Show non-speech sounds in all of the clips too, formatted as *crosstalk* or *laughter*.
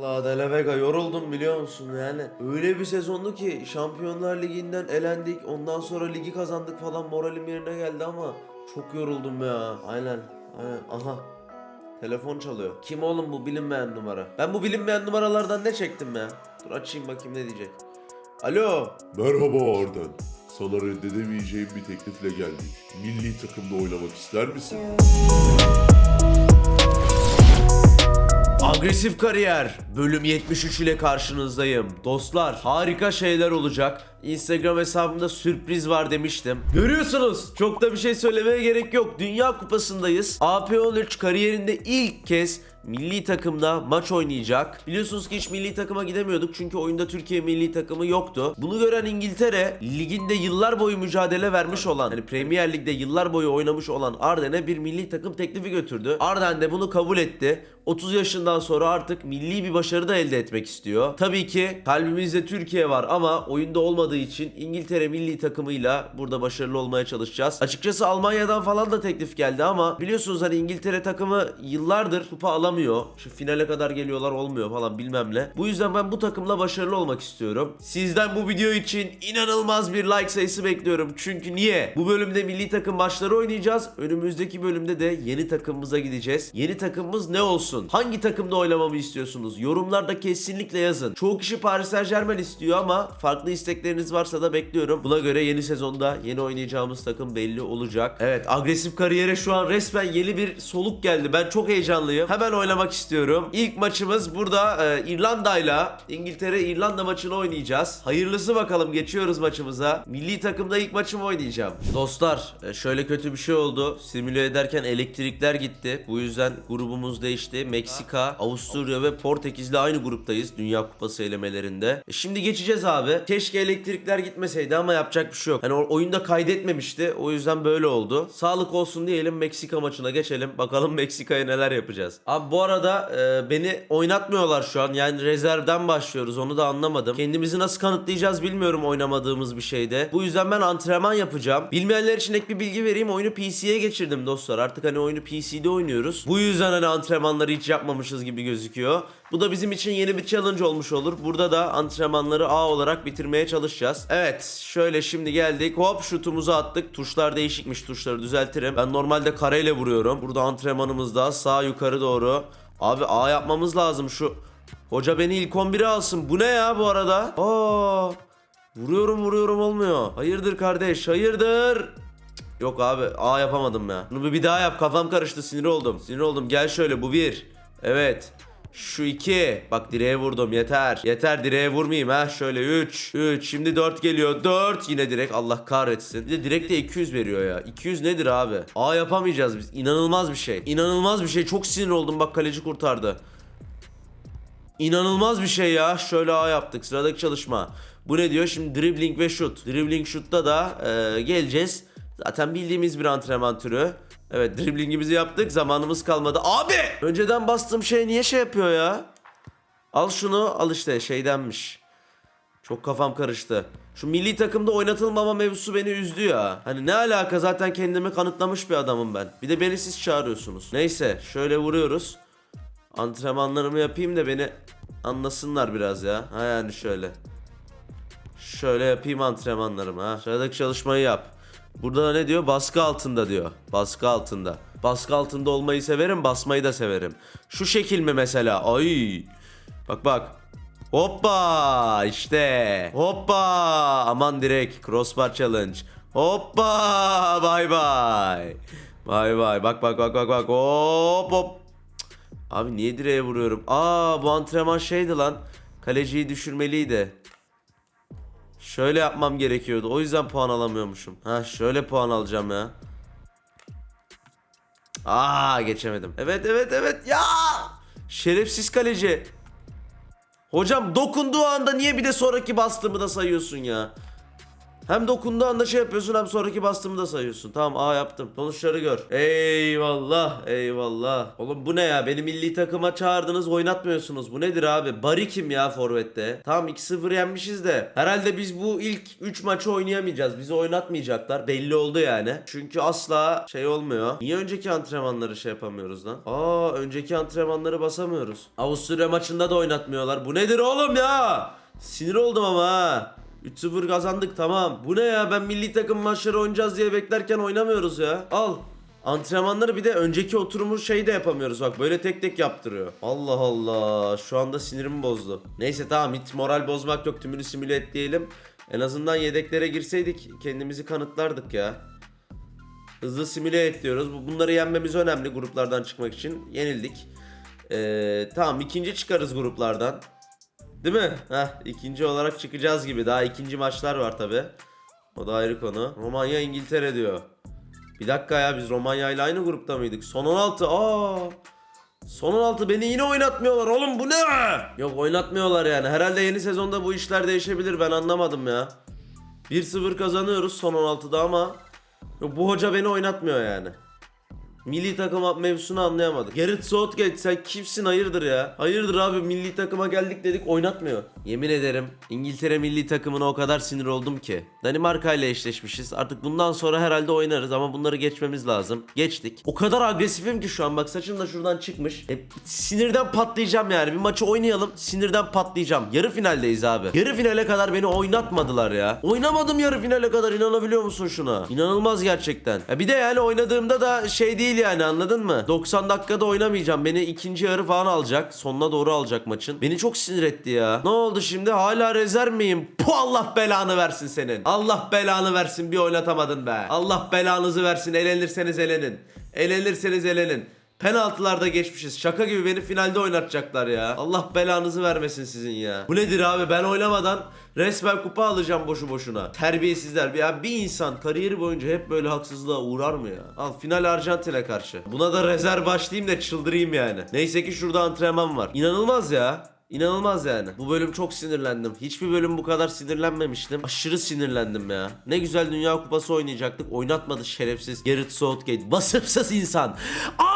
Vallahi De La Vega yoruldum biliyor musun yani. Öyle bir sezondu ki Şampiyonlar Ligi'nden elendik. Ondan sonra ligi kazandık falan moralim yerine geldi ama çok yoruldum ya. Aynen. Aynen. Aha. Telefon çalıyor. Kim oğlum bu bilinmeyen numara? Ben bu bilinmeyen numaralardan ne çektim ya? Dur açayım bakayım ne diyecek. Alo. Merhaba Arden. Sana reddedemeyeceğim bir teklifle geldik. Milli takımda oynamak ister misin? Agresif Kariyer bölüm 73 ile karşınızdayım. Dostlar harika şeyler olacak. Instagram hesabımda sürpriz var demiştim. Görüyorsunuz çok da bir şey söylemeye gerek yok. Dünya Kupası'ndayız. AP13 kariyerinde ilk kez milli takımda maç oynayacak. Biliyorsunuz ki hiç milli takıma gidemiyorduk çünkü oyunda Türkiye milli takımı yoktu. Bunu gören İngiltere liginde yıllar boyu mücadele vermiş olan hani Premier Lig'de yıllar boyu oynamış olan Arden'e bir milli takım teklifi götürdü. Arden de bunu kabul etti. 30 yaşından sonra artık milli bir başarı da elde etmek istiyor. Tabii ki kalbimizde Türkiye var ama oyunda olmadığı için İngiltere milli takımıyla burada başarılı olmaya çalışacağız. Açıkçası Almanya'dan falan da teklif geldi ama biliyorsunuz hani İngiltere takımı yıllardır kupa alamıyor. Şu finale kadar geliyorlar olmuyor falan bilmem ne. Bu yüzden ben bu takımla başarılı olmak istiyorum. Sizden bu video için inanılmaz bir like sayısı bekliyorum. Çünkü niye? Bu bölümde milli takım maçları oynayacağız. Önümüzdeki bölümde de yeni takımımıza gideceğiz. Yeni takımımız ne olsun? Hangi takımda oynamamı istiyorsunuz? Yorumlarda kesinlikle yazın. Çoğu kişi Paris Saint Germain istiyor ama farklı istekleriniz varsa da bekliyorum. Buna göre yeni sezonda yeni oynayacağımız takım belli olacak. Evet agresif kariyere şu an resmen yeni bir soluk geldi. Ben çok heyecanlıyım. Hemen oynamak istiyorum. İlk maçımız burada e, İrlanda'yla İngiltere İrlanda maçını oynayacağız. Hayırlısı bakalım geçiyoruz maçımıza. Milli takımda ilk maçımı oynayacağım. Dostlar e, şöyle kötü bir şey oldu. Simüle ederken elektrikler gitti. Bu yüzden grubumuz değişti. Meksika, Avusturya ve Portekiz'le aynı gruptayız Dünya Kupası elemelerinde. E, şimdi geçeceğiz abi. Keşke elektrikler gitmeseydi ama yapacak bir şey yok. Hani oyunda kaydetmemişti. O yüzden böyle oldu. Sağlık olsun diyelim Meksika maçına geçelim. Bakalım Meksika'ya neler yapacağız. Abi bu arada e, beni oynatmıyorlar şu an. Yani rezervden başlıyoruz. Onu da anlamadım. Kendimizi nasıl kanıtlayacağız bilmiyorum oynamadığımız bir şeyde. Bu yüzden ben antrenman yapacağım. Bilmeyenler için ek bir bilgi vereyim. Oyunu PC'ye geçirdim dostlar. Artık hani oyunu PC'de oynuyoruz. Bu yüzden hani antrenmanları hiç yapmamışız gibi gözüküyor. Bu da bizim için yeni bir challenge olmuş olur. Burada da antrenmanları A olarak bitirmeye çalışacağız. Evet şöyle şimdi geldik. Hop şutumuzu attık. Tuşlar değişikmiş tuşları düzeltirim. Ben normalde kareyle vuruyorum. Burada antrenmanımızda sağ yukarı doğru. Abi A yapmamız lazım şu. Hoca beni ilk 11'e alsın. Bu ne ya bu arada? Aa, vuruyorum vuruyorum olmuyor. Hayırdır kardeş hayırdır. Yok abi A yapamadım ya. Bunu bir daha yap kafam karıştı sinir oldum. Sinir oldum gel şöyle bu bir. Evet. Şu iki. Bak direğe vurdum yeter. Yeter direğe vurmayayım ha. Şöyle 3. 3. Şimdi 4 geliyor. 4. Yine direk. Allah kahretsin. Bir de direkt de 200 veriyor ya. 200 nedir abi? A yapamayacağız biz. İnanılmaz bir şey. İnanılmaz bir şey. Çok sinir oldum. Bak kaleci kurtardı. İnanılmaz bir şey ya. Şöyle A yaptık. Sıradaki çalışma. Bu ne diyor? Şimdi dribbling ve şut. Dribbling şutta da e, geleceğiz. Zaten bildiğimiz bir antrenman türü. Evet dribblingimizi yaptık. Zamanımız kalmadı. Abi! Önceden bastığım şey niye şey yapıyor ya? Al şunu. Al işte şeydenmiş. Çok kafam karıştı. Şu milli takımda oynatılmama mevzusu beni üzdü ya. Hani ne alaka zaten kendimi kanıtlamış bir adamım ben. Bir de beni siz çağırıyorsunuz. Neyse şöyle vuruyoruz. Antrenmanlarımı yapayım da beni anlasınlar biraz ya. Ha yani şöyle. Şöyle yapayım antrenmanlarımı ha. Sıradaki çalışmayı yap. Burada da ne diyor? Baskı altında diyor. Baskı altında. Baskı altında olmayı severim, basmayı da severim. Şu şekil mi mesela? Ay. Bak bak. Hoppa işte. Hoppa. Aman direkt crossbar challenge. Hoppa. Bay bay. Bay bay. Bak bak bak bak bak. Hop hop. Abi niye direğe vuruyorum? Aa bu antrenman şeydi lan. Kaleciyi düşürmeliydi. Şöyle yapmam gerekiyordu. O yüzden puan alamıyormuşum. Ha şöyle puan alacağım ya. Aa geçemedim. Evet evet evet ya. Şerefsiz kaleci. Hocam dokunduğu anda niye bir de sonraki bastığımı da sayıyorsun ya? Hem dokunduğu anda şey yapıyorsun hem sonraki bastığımı da sayıyorsun. Tamam A yaptım. Sonuçları gör. Eyvallah eyvallah. Oğlum bu ne ya? Beni milli takıma çağırdınız oynatmıyorsunuz. Bu nedir abi? Bari kim ya forvette? Tamam 2-0 yenmişiz de. Herhalde biz bu ilk 3 maçı oynayamayacağız. Bizi oynatmayacaklar. Belli oldu yani. Çünkü asla şey olmuyor. Niye önceki antrenmanları şey yapamıyoruz lan? Aa önceki antrenmanları basamıyoruz. Avusturya maçında da oynatmıyorlar. Bu nedir oğlum ya? Sinir oldum ama ha. 3-0 kazandık tamam. Bu ne ya ben milli takım maçları oynayacağız diye beklerken oynamıyoruz ya. Al. Antrenmanları bir de önceki oturumu şey de yapamıyoruz bak böyle tek tek yaptırıyor. Allah Allah şu anda sinirimi bozdu. Neyse tamam hiç moral bozmak yok tümünü simüle et diyelim. En azından yedeklere girseydik kendimizi kanıtlardık ya. Hızlı simüle et diyoruz. Bu- Bunları yenmemiz önemli gruplardan çıkmak için. Yenildik. Ee, tamam ikinci çıkarız gruplardan. Değil mi? Heh, ikinci olarak çıkacağız gibi. Daha ikinci maçlar var tabi. O da ayrı konu. Romanya İngiltere diyor. Bir dakika ya biz Romanya ile aynı grupta mıydık? Son 16. Aa. Son 16 beni yine oynatmıyorlar oğlum bu ne? Yok oynatmıyorlar yani. Herhalde yeni sezonda bu işler değişebilir ben anlamadım ya. 1-0 kazanıyoruz son 16'da ama yok, bu hoca beni oynatmıyor yani. Milli takım mevzusunu anlayamadık. Gareth Southgate sen kimsin hayırdır ya? Hayırdır abi milli takıma geldik dedik oynatmıyor. Yemin ederim İngiltere milli takımına o kadar sinir oldum ki. Danimarka ile eşleşmişiz. Artık bundan sonra herhalde oynarız ama bunları geçmemiz lazım. Geçtik. O kadar agresifim ki şu an bak saçım da şuradan çıkmış. E, sinirden patlayacağım yani. Bir maçı oynayalım sinirden patlayacağım. Yarı finaldeyiz abi. Yarı finale kadar beni oynatmadılar ya. Oynamadım yarı finale kadar inanabiliyor musun şuna? İnanılmaz gerçekten. Ya bir de yani oynadığımda da şey değil yani anladın mı? 90 dakikada oynamayacağım. Beni ikinci yarı falan alacak. Sonuna doğru alacak maçın. Beni çok sinir etti ya. Ne oldu şimdi? Hala rezerv miyim? Puh Allah belanı versin senin. Allah belanı versin bir oynatamadın be. Allah belanızı versin. Elenirseniz elenin. Elenirseniz elenin. Penaltılarda geçmişiz. Şaka gibi beni finalde oynatacaklar ya. Allah belanızı vermesin sizin ya. Bu nedir abi ben oynamadan resmen kupa alacağım boşu boşuna. Terbiyesizler. Ya bir insan kariyeri boyunca hep böyle haksızlığa uğrar mı ya? Al final Arjantin'e karşı. Buna da rezerv başlayayım da çıldırayım yani. Neyse ki şurada antrenman var. İnanılmaz ya. İnanılmaz yani. Bu bölüm çok sinirlendim. Hiçbir bölüm bu kadar sinirlenmemiştim. Aşırı sinirlendim ya. Ne güzel Dünya Kupası oynayacaktık. Oynatmadı şerefsiz. Gareth Southgate. Vasıfsız insan. Aa!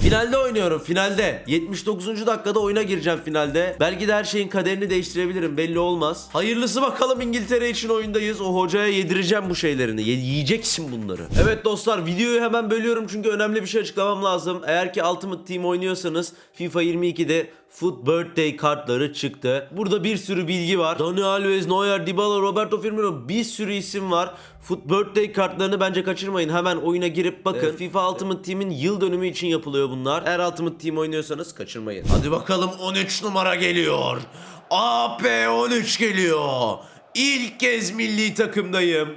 Finalde oynuyorum. Finalde. 79. dakikada oyuna gireceğim finalde. Belki de her şeyin kaderini değiştirebilirim. Belli olmaz. Hayırlısı bakalım İngiltere için oyundayız. O hocaya yedireceğim bu şeylerini. Ye- yiyeceksin bunları. Evet dostlar videoyu hemen bölüyorum çünkü önemli bir şey açıklamam lazım. Eğer ki Ultimate Team oynuyorsanız FIFA 22'de Foot Birthday kartları çıktı. Burada bir sürü bilgi var. Dani Alves, Neuer, Dybala, Roberto Firmino bir sürü isim var. Foot Birthday kartlarını bence kaçırmayın. Hemen oyuna girip bakın. FIFA Ultimate Team'in yıl dönümü için yapılıyor bunlar. Eğer Ultimate Team oynuyorsanız kaçırmayın. Hadi bakalım 13 numara geliyor. AP 13 geliyor. İlk kez milli takımdayım.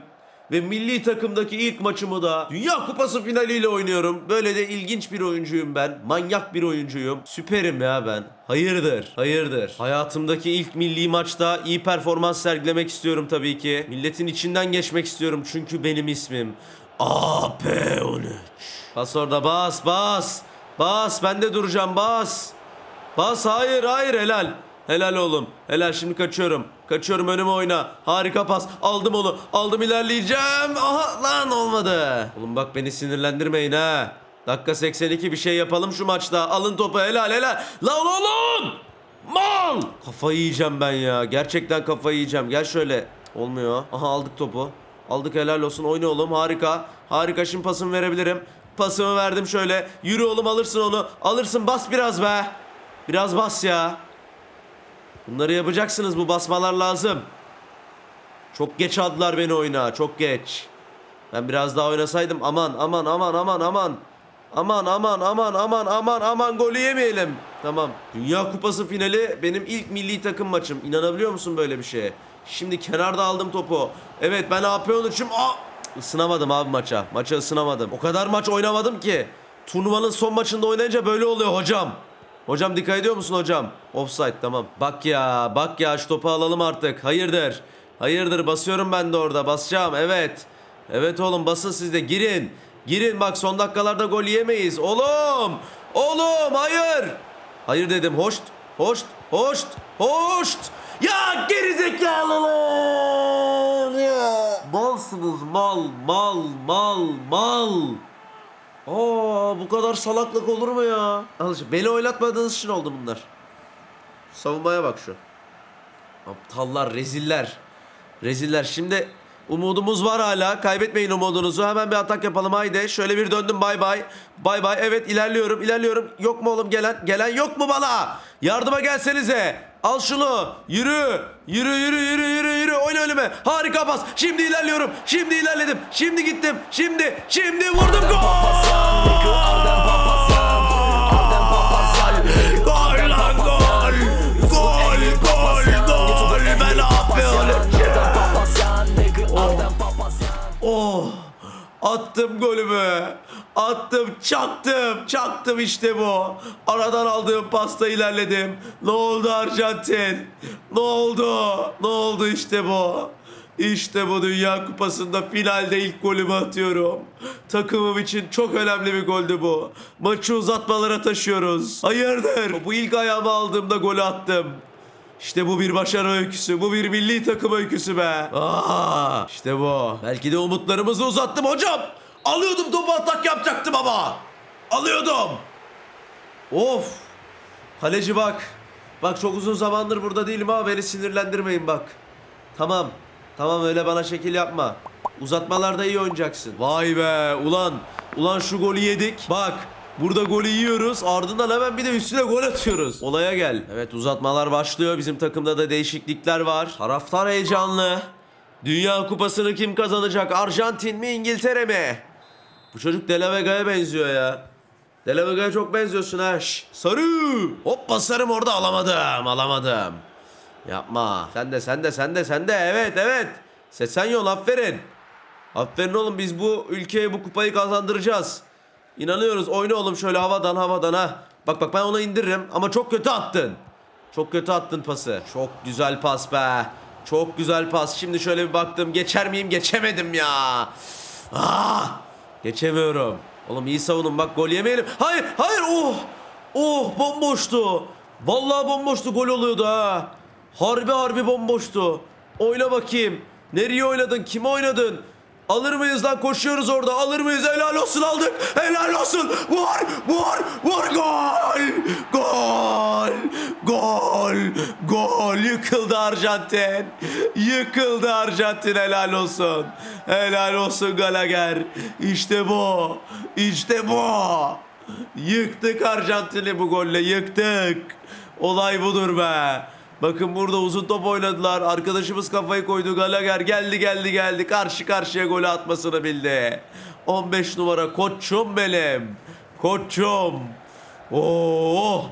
Ve milli takımdaki ilk maçımı da Dünya Kupası finaliyle oynuyorum. Böyle de ilginç bir oyuncuyum ben. Manyak bir oyuncuyum. Süperim ya ben. Hayırdır? Hayırdır? Hayatımdaki ilk milli maçta iyi performans sergilemek istiyorum tabii ki. Milletin içinden geçmek istiyorum çünkü benim ismim AP13. Bas orada bas bas. Bas ben de duracağım bas. Bas hayır hayır helal. Helal oğlum. Helal şimdi kaçıyorum. Kaçıyorum önüme oyna. Harika pas. Aldım onu. Aldım ilerleyeceğim. Aha lan olmadı. Oğlum bak beni sinirlendirmeyin ha. Dakika 82 bir şey yapalım şu maçta. Alın topu helal helal. Lan oğlum. Mal. Kafayı yiyeceğim ben ya. Gerçekten kafayı yiyeceğim. Gel şöyle. Olmuyor. Aha aldık topu. Aldık helal olsun. Oyna oğlum harika. Harika şimdi pasımı verebilirim. Pasımı verdim şöyle. Yürü oğlum alırsın onu. Alırsın bas biraz be. Biraz bas ya. Bunları yapacaksınız. Bu basmalar lazım. Çok geç aldılar beni oyuna. Çok geç. Ben biraz daha oynasaydım. Aman aman aman aman aman. Aman aman aman aman aman aman golü yemeyelim. Tamam. Dünya Kupası finali benim ilk milli takım maçım. İnanabiliyor musun böyle bir şeye? Şimdi kenarda aldım topu. Evet ben AP için Aa! ısınamadım abi maça. Maça ısınamadım. O kadar maç oynamadım ki. Turnuvanın son maçında oynayınca böyle oluyor hocam. Hocam dikkat ediyor musun hocam? Offside tamam. Bak ya bak ya şu topu alalım artık. Hayırdır? Hayırdır basıyorum ben de orada basacağım evet. Evet oğlum basın siz de girin. Girin bak son dakikalarda gol yiyemeyiz. Oğlum! Oğlum hayır! Hayır dedim hoş. Hoşt, hoşt, hoşt. Ya gerizekalılar ya. Malsınız mal, mal, mal, mal. Aa bu kadar salaklık olur mu ya? Al işte, beni oynatmadığınız için oldu bunlar. Savunmaya bak şu. Aptallar, reziller. Reziller. Şimdi umudumuz var hala. Kaybetmeyin umudunuzu. Hemen bir atak yapalım haydi. Şöyle bir döndüm bay bay. Bay bay. Evet ilerliyorum ilerliyorum. Yok mu oğlum gelen? Gelen yok mu bana? Yardıma gelsenize. Al şunu. Yürü. Yürü yürü yürü yürü yürü. Oyna önüme. Harika pas. Şimdi ilerliyorum. Şimdi ilerledim. Şimdi gittim. Şimdi. Şimdi vurdum. Gol! Attım golümü. Attım, çaktım, çaktım işte bu. Aradan aldığım pasta ilerledim. Ne oldu Arjantin? Ne oldu? Ne oldu işte bu? İşte bu Dünya Kupası'nda finalde ilk golümü atıyorum. Takımım için çok önemli bir goldü bu. Maçı uzatmalara taşıyoruz. Hayırdır? Bu ilk ayağımı aldığımda golü attım. İşte bu bir başarı öyküsü. Bu bir milli takım öyküsü be. Aa, işte bu. Belki de umutlarımızı uzattım hocam. Alıyordum topu atak yapacaktım ama. Alıyordum. Of. Kaleci bak. Bak çok uzun zamandır burada değilim ama beni sinirlendirmeyin bak. Tamam. Tamam öyle bana şekil yapma. Uzatmalarda iyi oynayacaksın. Vay be ulan. Ulan şu golü yedik. Bak burada golü yiyoruz. Ardından hemen bir de üstüne gol atıyoruz. Olaya gel. Evet uzatmalar başlıyor. Bizim takımda da değişiklikler var. Taraftar heyecanlı. Dünya kupasını kim kazanacak? Arjantin mi İngiltere mi? Bu çocuk De La Vega'ya benziyor ya. De La Vega'ya çok benziyorsun ha. Sarı. Hoppa sarım orada alamadım. Alamadım. Yapma. Sen de sen de sen de sen de. Evet evet. Sesenyon aferin. Aferin oğlum biz bu ülkeye bu kupayı kazandıracağız. İnanıyoruz. Oyna oğlum şöyle havadan havadan ha. Bak bak ben onu indiririm ama çok kötü attın. Çok kötü attın pası. Çok güzel pas be. Çok güzel pas. Şimdi şöyle bir baktım. Geçer miyim? Geçemedim ya. Ah! Geçemiyorum. Oğlum iyi savunun bak gol yemeyelim. Hayır hayır oh. Oh bomboştu. Vallahi bomboştu gol oluyordu ha. Harbi harbi bomboştu. Oyna bakayım. Nereye oynadın? Kime oynadın? Alır mıyız lan? Koşuyoruz orada. Alır mıyız? Helal olsun aldık. Helal olsun. Vur! Vur! Vur! Gol! Gol! Gol! Gol! Yıkıldı Arjantin. Yıkıldı Arjantin. Helal olsun. Helal olsun Gallagher. İşte bu. İşte bu. Yıktık Arjantin'i bu golle. Yıktık. Olay budur be. Bakın burada uzun top oynadılar. Arkadaşımız kafayı koydu. Gallagher geldi geldi geldi. Karşı karşıya golü atmasını bildi. 15 numara koçum benim. Koçum. Oo!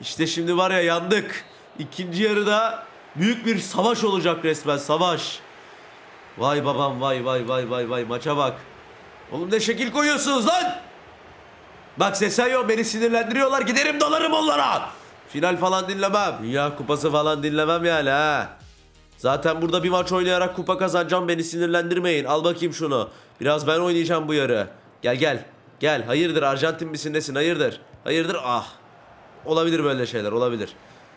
İşte şimdi var ya yandık. İkinci yarıda büyük bir savaş olacak resmen savaş. Vay babam vay vay vay vay vay maça bak. Oğlum ne şekil koyuyorsunuz lan? Bak Sesenyo beni sinirlendiriyorlar. Giderim dolarım onlara. Final falan dinlemem. Dünya kupası falan dinlemem yani ha. Zaten burada bir maç oynayarak kupa kazanacağım. Beni sinirlendirmeyin. Al bakayım şunu. Biraz ben oynayacağım bu yarı. Gel gel. Gel. Hayırdır Arjantin misin nesin? Hayırdır. Hayırdır. Ah. Olabilir böyle şeyler olabilir.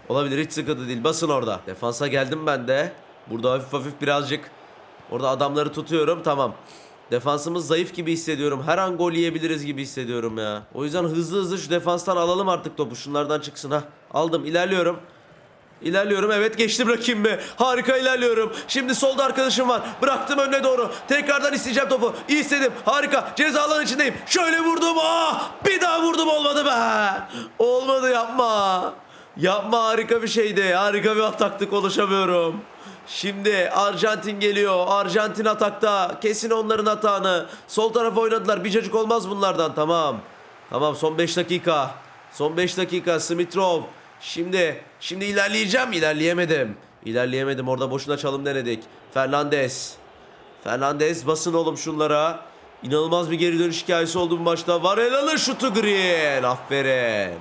Olabilir hiç sıkıntı değil. Basın orada. Defansa geldim ben de. Burada hafif hafif birazcık orada adamları tutuyorum. Tamam. Defansımız zayıf gibi hissediyorum. Her an gol yiyebiliriz gibi hissediyorum ya. O yüzden hızlı hızlı şu defanstan alalım artık topu. Şunlardan çıksın ha. Aldım ilerliyorum. İlerliyorum evet geçtim rakibimi. Harika ilerliyorum. Şimdi solda arkadaşım var. Bıraktım önüne doğru. Tekrardan isteyeceğim topu. İyi istedim. Harika. Ceza alanı içindeyim. Şöyle vurdum. Ah! Bir daha vurdum olmadı be. Olmadı yapma. Yapma harika bir şeydi. Harika bir ataktık konuşamıyorum. Şimdi Arjantin geliyor. Arjantin atakta. Kesin onların hatanı. Sol tarafa oynadılar. Bir cacık olmaz bunlardan. Tamam. Tamam son 5 dakika. Son 5 dakika. Smitrov. Şimdi şimdi ilerleyeceğim. İlerleyemedim. İlerleyemedim. Orada boşuna çalım denedik. Fernandez. Fernandez basın oğlum şunlara. İnanılmaz bir geri dönüş hikayesi oldu bu maçta. Var Elan'ın şutu Green. Aferin.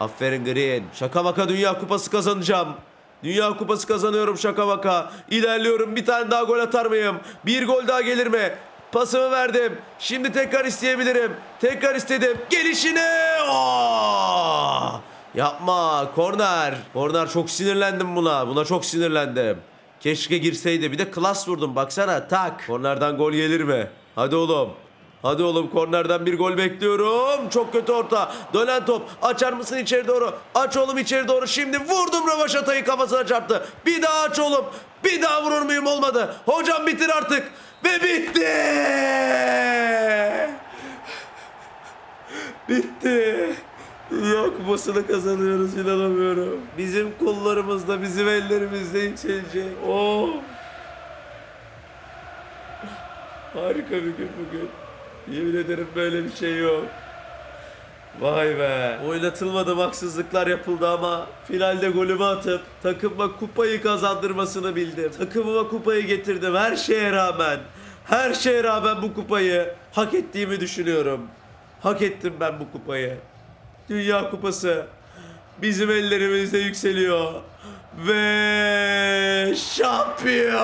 Aferin Green. Şaka maka Dünya Kupası kazanacağım. Dünya Kupası kazanıyorum şaka maka. İlerliyorum. Bir tane daha gol atar mıyım? Bir gol daha gelir mi? Pasımı verdim. Şimdi tekrar isteyebilirim. Tekrar istedim. Gelişine. Oh! Yapma korner. Korner çok sinirlendim buna. Buna çok sinirlendim. Keşke girseydi. Bir de klas vurdum baksana tak. Kornerden gol gelir mi? Hadi oğlum. Hadi oğlum kornerden bir gol bekliyorum. Çok kötü orta. Dönen top. Açar mısın içeri doğru? Aç oğlum içeri doğru. Şimdi vurdum rövaşatayı kafasına çarptı. Bir daha aç oğlum. Bir daha vurur muyum olmadı. Hocam bitir artık. Ve bitti. Bitti. Dünya kupasını kazanıyoruz inanamıyorum. Bizim kollarımızda, bizim ellerimizde yükselecek. Oh. Harika bir gün bugün. Yemin ederim böyle bir şey yok. Vay be. Oynatılmadım haksızlıklar yapıldı ama finalde golümü atıp takıma kupayı kazandırmasını bildim. Takımıma kupayı getirdim her şeye rağmen. Her şeye rağmen bu kupayı hak ettiğimi düşünüyorum. Hak ettim ben bu kupayı. Dünya kupası bizim ellerimizde yükseliyor. Ve şampiyon.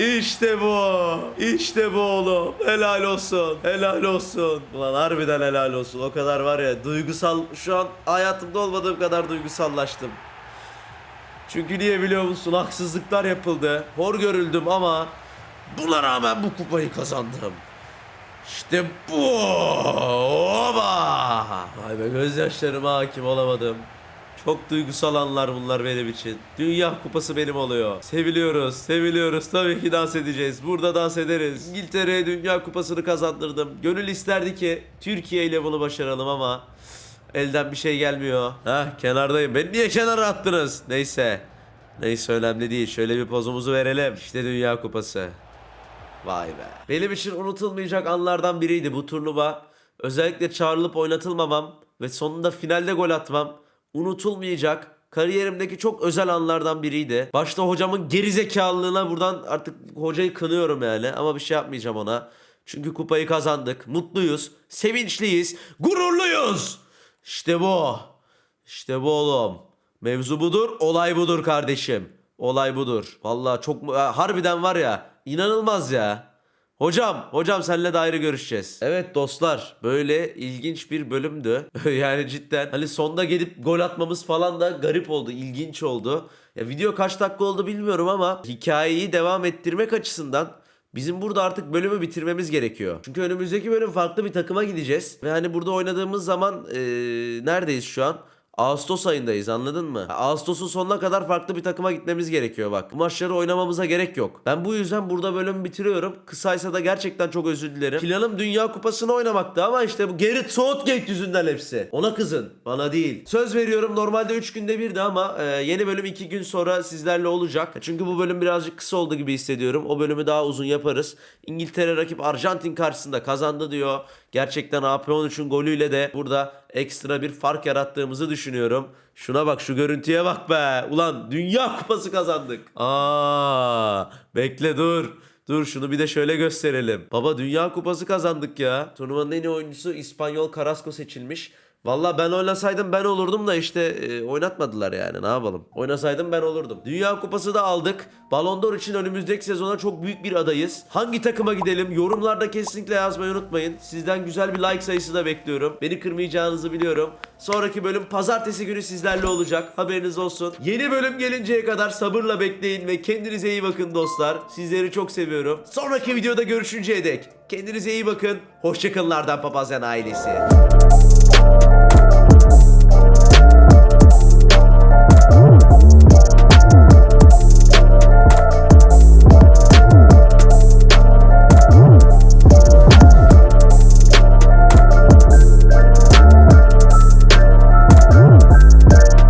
İşte bu. İşte bu oğlum. Helal olsun. Helal olsun. Ulan harbiden helal olsun. O kadar var ya duygusal şu an hayatımda olmadığım kadar duygusallaştım. Çünkü niye biliyor musun? Haksızlıklar yapıldı. Hor görüldüm ama buna rağmen bu kupayı kazandım. İşte bu. Oba. Vay be gözyaşlarıma hakim olamadım. Çok duygusal anlar bunlar benim için. Dünya kupası benim oluyor. Seviliyoruz, seviliyoruz. Tabii ki dans edeceğiz. Burada dans ederiz. İngiltere'ye dünya kupasını kazandırdım. Gönül isterdi ki Türkiye ile bunu başaralım ama elden bir şey gelmiyor. Heh kenardayım. Beni niye kenara attınız? Neyse. Neyse önemli değil. Şöyle bir pozumuzu verelim. İşte dünya kupası. Vay be. Benim için unutulmayacak anlardan biriydi bu turnuva. Özellikle çağrılıp oynatılmamam ve sonunda finalde gol atmam unutulmayacak kariyerimdeki çok özel anlardan biriydi. Başta hocamın gerizekalılığına buradan artık hocayı kınıyorum yani ama bir şey yapmayacağım ona. Çünkü kupayı kazandık. Mutluyuz, sevinçliyiz, gururluyuz. İşte bu. İşte bu oğlum. Mevzu budur, olay budur kardeşim. Olay budur. Vallahi çok harbiden var ya inanılmaz ya. Hocam, hocam seninle de ayrı görüşeceğiz. Evet dostlar, böyle ilginç bir bölümdü. *laughs* yani cidden hani sonda gelip gol atmamız falan da garip oldu, ilginç oldu. Ya video kaç dakika oldu bilmiyorum ama hikayeyi devam ettirmek açısından bizim burada artık bölümü bitirmemiz gerekiyor. Çünkü önümüzdeki bölüm farklı bir takıma gideceğiz. Ve hani burada oynadığımız zaman eee, neredeyiz şu an? Ağustos ayındayız anladın mı? Ağustos'un sonuna kadar farklı bir takıma gitmemiz gerekiyor bak. Bu maçları oynamamıza gerek yok. Ben bu yüzden burada bölümü bitiriyorum. Kısaysa da gerçekten çok özür dilerim. Planım Dünya Kupası'nı oynamaktı ama işte bu Gareth Southgate yüzünden hepsi. Ona kızın. Bana değil. Söz veriyorum normalde 3 günde birdi ama e, yeni bölüm 2 gün sonra sizlerle olacak. Çünkü bu bölüm birazcık kısa oldu gibi hissediyorum. O bölümü daha uzun yaparız. İngiltere rakip Arjantin karşısında kazandı diyor. Gerçekten AP13'ün golüyle de burada ekstra bir fark yarattığımızı düşünüyorum. Şuna bak şu görüntüye bak be. Ulan Dünya Kupası kazandık. Aa, bekle dur. Dur şunu bir de şöyle gösterelim. Baba Dünya Kupası kazandık ya. Turnuvanın en iyi oyuncusu İspanyol Carrasco seçilmiş. Valla ben oynasaydım ben olurdum da işte e, oynatmadılar yani ne yapalım. Oynasaydım ben olurdum. Dünya Kupası da aldık. Ballon d'Or için önümüzdeki sezona çok büyük bir adayız. Hangi takıma gidelim? Yorumlarda kesinlikle yazmayı unutmayın. Sizden güzel bir like sayısı da bekliyorum. Beni kırmayacağınızı biliyorum. Sonraki bölüm pazartesi günü sizlerle olacak. Haberiniz olsun. Yeni bölüm gelinceye kadar sabırla bekleyin ve kendinize iyi bakın dostlar. Sizleri çok seviyorum. Sonraki videoda görüşünceye dek. Kendinize iyi bakın. Hoşçakalın Ardan Papazyan ailesi.